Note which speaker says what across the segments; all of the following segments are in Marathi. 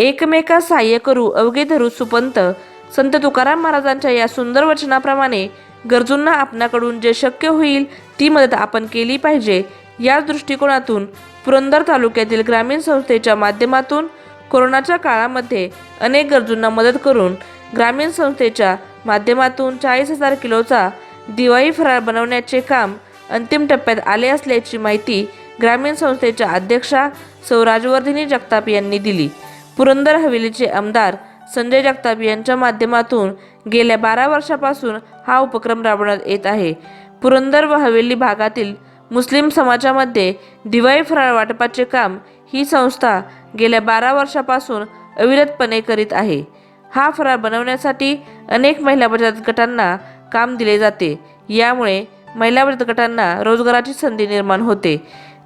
Speaker 1: एकमेका सहाय्य करू अवघे धरू सुपंत. संत तुकाराम महाराजांच्या या सुंदर वचनाप्रमाणे गरजूंना आपणाकडून जे शक्य होईल ती मदत आपण केली पाहिजे. या दृष्टिकोनातून पुरंदर तालुक्यातील ग्रामीण संस्थेच्या माध्यमातून कोरोनाच्या काळामध्ये अनेक गरजूंना मदत करून ग्रामीण संस्थेच्या माध्यमातून चाळीस हजार किलोचा दिवाळी फराळ बनवण्याचे काम अंतिम टप्प्यात आले असल्याची माहिती ग्रामीण संस्थेच्या अध्यक्षा सौ. राजवर्धिनी जगताप यांनी दिली. पुरंदर हवेलीचे आमदार संजय जगताप यांच्या माध्यमातून गेल्या बारा वर्षापासून हा उपक्रम राबवण्यात येत आहे. पुरंदर व हवेली भागातील मुस्लिम समाजामध्ये दिवाळी फराळ वाटपाचे काम ही संस्था गेल्या बारा वर्षापासून अविरतपणे करीत आहे. हा फराळ बनवण्यासाठी अनेक महिला बचत गटांना काम दिले जाते. यामुळे महिला बचत गटांना रोजगाराची संधी निर्माण होते.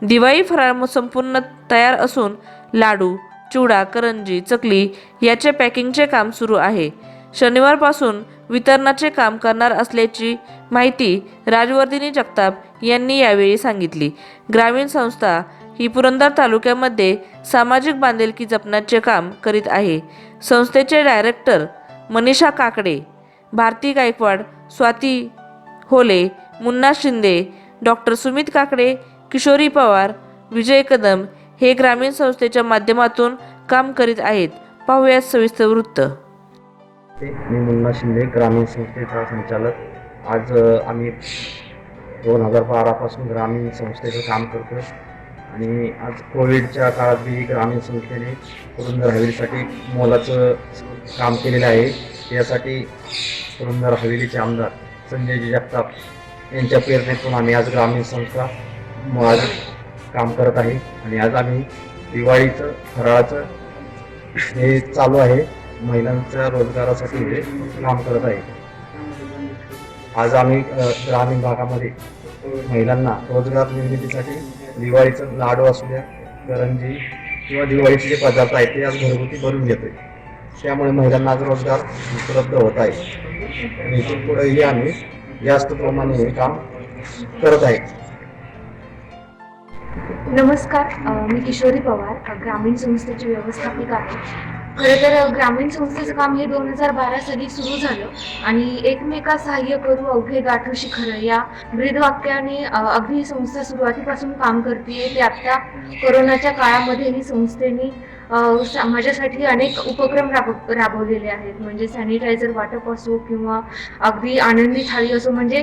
Speaker 1: दिवाळी फराळ संपूर्ण तयार असून लाडू चिवडा करंजी चकली याचे पॅकिंगचे काम सुरू आहे. शनिवारपासून वितरणाचे काम करणार असल्याची माहिती राजवर्धिनी जगताप यांनी यावेळी सांगितली. ग्रामीण संस्था ही पुरंदर तालुक्यामध्ये सामाजिक बांधिलकी जपण्याचे काम करीत आहे. संस्थेचे डायरेक्टर मनीषा काकडे भारती गायकवाड स्वाती होले मुन्ना शिंदे डॉक्टर सुमित काकडे किशोरी पवार विजय कदम हे ग्रामीण संस्थेच्या माध्यमातून काम करीत आहेत. पाहूयात सविस्तर वृत्त.
Speaker 2: मी मुन्ना शिंदे ग्रामीण संस्थेचा संचालक. आज आम्ही दोन हजार बारापासून ग्रामीण संस्थेचं काम करतो आणि आज कोविडच्या काळात बी ग्रामीण संस्थेने पुरंदर हवेलीसाठी मोलाचं काम केलेलं आहे. यासाठी पुरंदर हवेलीचे आमदार संजयजी जगताप यांच्या प्रेरणेतून आम्ही आज ग्रामीण संस्था आज काम करत आहे. आणि आज आम्ही दिवाळीचं फराळाचं हे चालू आहे. महिलांच्या रोजगारासाठी हे काम करत आहे. आज आम्ही ग्रामीण भागामध्ये महिलांना रोजगार निर्मितीसाठी दिवाळीचं लाडू असू द्या करंजी किंवा दिवाळीचे जे पदार्थ आहेत ते आज घरगुती भरून घेतोय. त्यामुळे महिलांना आज रोजगार उपलब्ध होत आहे. आणि इथून पुढेही आम्ही जास्त प्रमाणे हे काम करत आहे.
Speaker 3: नमस्कार मी किशोरी पवार ग्रामीण संस्थेची व्यवस्थापिका आहे. खरं तर ग्रामीण संस्थेचं काम हे दोन हजार बारा साली सुरू झालं आणि एकमेका सहाय्य करू अवघे गाठू शिखर या ब्रीदवाक्याने अ, अगदी संस्था सुरुवातीपासून काम करते ते आता कोरोनाच्या काळामध्ये ही संस्थेने समाजासाठी अनेक उपक्रम राब राबवलेले आहेत. म्हणजे सॅनिटायझर वाटप असो किंवा अगदी आनंदी थाळी असो. म्हणजे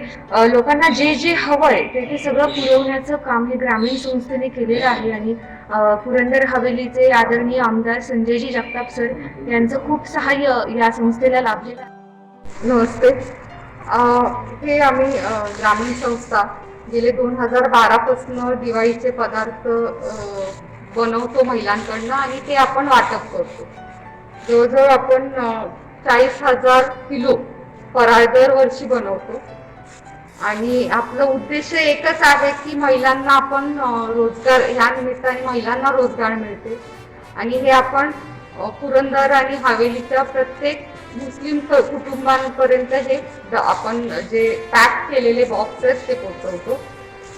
Speaker 3: लोकांना जे जे हवंय ते ते सगळं पुरवण्याचं काम हे ग्रामीण संस्थेने केलेलं आहे. आणि पुरंदर हवेलीचे आदरणीय आमदार संजयजी जगताप सर यांचं खूप सहाय्य या संस्थेला लाभलेलं आहे.
Speaker 4: नमस्ते. हे आम्ही ग्रामीण संस्था गेले दोन हजार बारापासून दिवाळीचे पदार्थ बनवतो महिलांकडनं आणि ते आपण वाटप करतो. जवळजवळ आपण चाळीस हजार किलो फराळ दरवर्षी बनवतो. आणि आपला उद्देश एकच आहे की महिलांना आपण रोजगार ह्या निमित्ताने महिलांना रोजगार मिळते. आणि हे आपण पुरंदर आणि हवेलीच्या प्रत्येक मुस्लिम कुटुंबांपर्यंत हे आपण जे पॅक केलेले बॉक्स आहेत ते पोहोचवतो.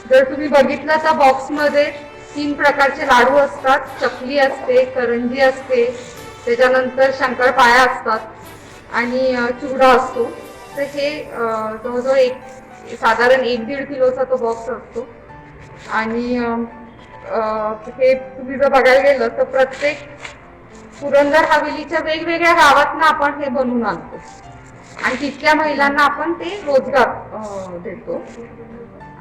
Speaker 4: जर तुम्ही बघितलं तर बॉक्समध्ये तीन प्रकारचे लाडू असतात. चकली असते करंजी असते त्याच्यानंतर शंकरपाळ्या असतात आणि चिवडा असतो. तर हे जवळजवळ एक साधारण एक दीड किलोचा तो बॉक्स असतो. आणि हे तुम्ही जर बघायला गेलं तर प्रत्येक पुरंदर हवेलीच्या वेगवेगळ्या गावातनं आपण हे बनवून आणतो. आणि तिथल्या महिलांना आपण ते रोजगार देतो.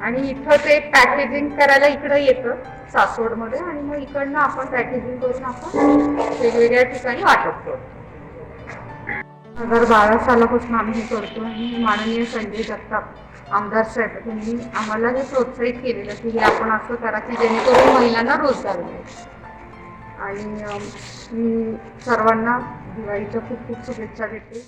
Speaker 4: आणि इथं ते पॅकेजिंग करायला इकडं येतं सासवडमध्ये आणि मग इकडनं आपण पॅकेजिंग करून आपण वेगवेगळ्या ठिकाणी वाटप करतो. हजार बारा सालापासून आम्ही हे करतो आणि माननीय संजय जगताप आमदार साहेब यांनी आम्हाला हे प्रोत्साहित केलेलं की हे आपण असं करा की जेणेकरून महिलांना रोजगार मिळेल. आणि मी सर्वांना दिवाळीच्या खूप खूप शुभेच्छा देते.